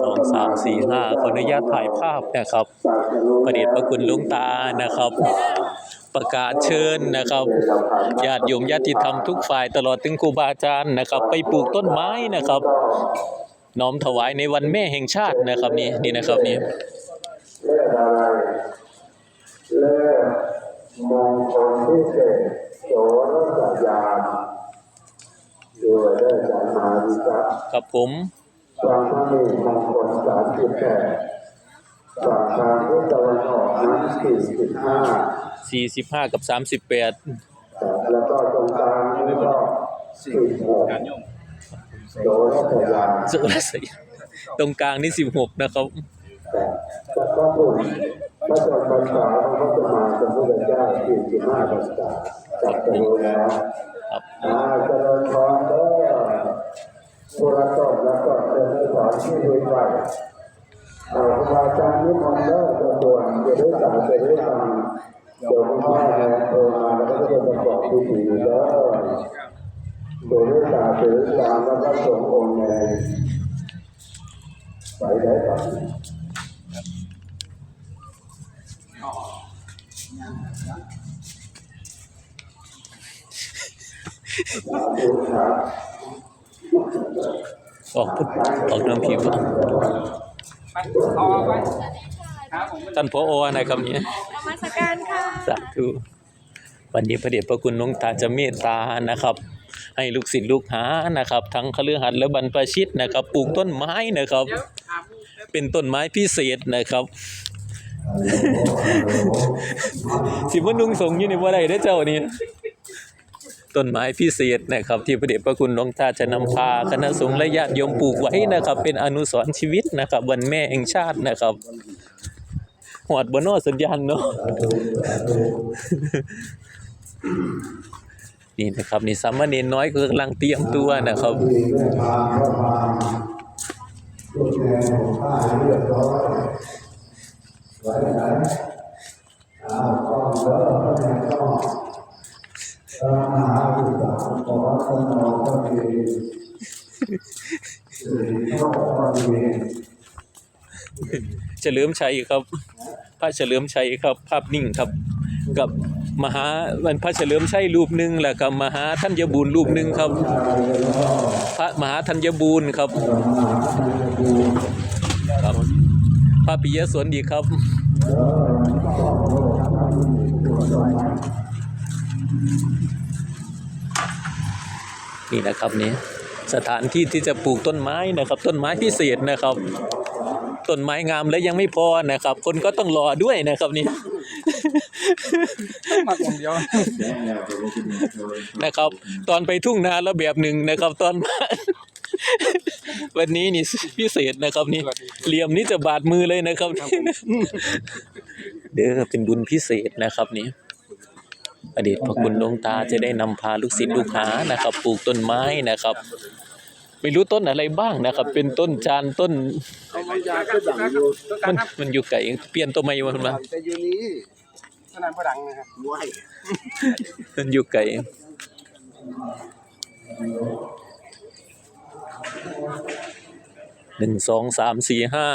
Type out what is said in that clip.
สองสามสี่ห้าขออนุญาตถ่ายภาพนะครับ ประเดชพระคุณลุงตานะครับ ประกาศเชิญนะครับญาติโยมญาติธรรมทุกฝ่ายตลอดถึงครูบาอาจารย์นะครับ ไปปลูกต้นไม้นะครับ น้อมถวายในวันแม่แห่งชาตินะครับนี่นี่นะครับนี่เลขอะไรเลขมงคลพิเศษโสรสยามด้วยเลขจากมาวิจักรกับผม ความมีมง คลสามสิบแปดจากทางทิศตะวันออกนั้นสี่สิบห้า45กับ38แล้วก็ตรงกลางนี่ก็สิบหกโสรสยามสุรศยตรงกลางนี่16นะครับแต่ก็พูดพระจอมพรรษาของพระสมมาสัมพุทธเจ้าสี่สิบห้าพรรษาจับจะรู้แล้วครับอาเจริญพรเด้อผู้รับต้อนแล้วก็เจริญสอนที่ดีไปเอา ครูบาอาจารย์นิมนต์เด้อตัวตัวจะได้สายจะได้ฟังเดี๋ยวพ่อแม่โทรมาแล้วก็จะประกอบพิธีเด้อโดยได้สายจะได้ฟังแล้วก็ส่งองค์ในไปได้ก่อนออกพุทธออกน้ำพิมพ์ ไปเอาไปครับผมท่านพออนะครับนี่นมัสการค่ะสาธุวันนี้พระเดชพระคุณหลวงตาจะเมตตานะครับ ให้ลูกศิษย์ลูกหานะครับ ทั้งคฤหัสถ์และบรรพชิตนะครับ ปลูกต้นไม้นะครับเดี๋ยวถามเป็นต้นไม้พิเศษนะครับสิบ่นุงสงอยู่นี่บ่ได้เด้อเจ้านี่ ต้นไม้พิเศษนะครับ ที่พระเดชพระคุณหลวงตาจะนำพาคณะสงฆ์และญาติโยมปลูกไว้นะครับ เป็นอนุสรณ์ชีวิตนะครับ วันแม่แห่งชาตินะครับหอดบ่เนอสัญญาณเนาะนี่นะครับนี่สามเณรน้อยก็กำลังเตรียมตัวนะครับที่เดิน นองพระเดชสื่อเข้าพระเดชเฉลิมชัยครับ พระเฉลิมชัยครับ ภาพนิ่งครับ กับมหาวันพระเฉลิมชัยรูปหนึ่งแล้วก็มหาธัญบูรณ์รูปหนึ่งครับ พระมหาธัญบูรณ์ครับครับพระปิยสวนดีครับ นี่นะครับนี่สถานที่ที่จะปลูกต้นไม้นะครับ ต้นไม้พิเศษนะครับต้นไม้งามแล้วยังไม่พอนะครับ คนก็ต้องรอด้วยนะครับนี่หมักอย่างเดียวนะครับ ตอนไปทุ่งนาแล้วแบบหนึ่งนะครับ ตอนมาวันนี้นี่พิเศษนะครับนี่เหลี่ยมนี้จะบาดมือเลยนะครับ เด้อเป็นบุญพิเศษนะครับนี่ อดีตพระคุณหลวงตาจะได้นำพาลูกศิษย์ลูกหานะครับ ปลูกต้นไม้นะครับ ไม่รู้ต้นอะไรบ้างนะครับ เป็นต้นจานต้นเอามายาก็ดังอยู่มันมันอยู่ไกลเปลี่ยนต้นไม้มันมาแต่อยู่นี้ขนาดพดังนะครับว้ายมันอยู่ไกลหนึ่งสองสามสี่ห้า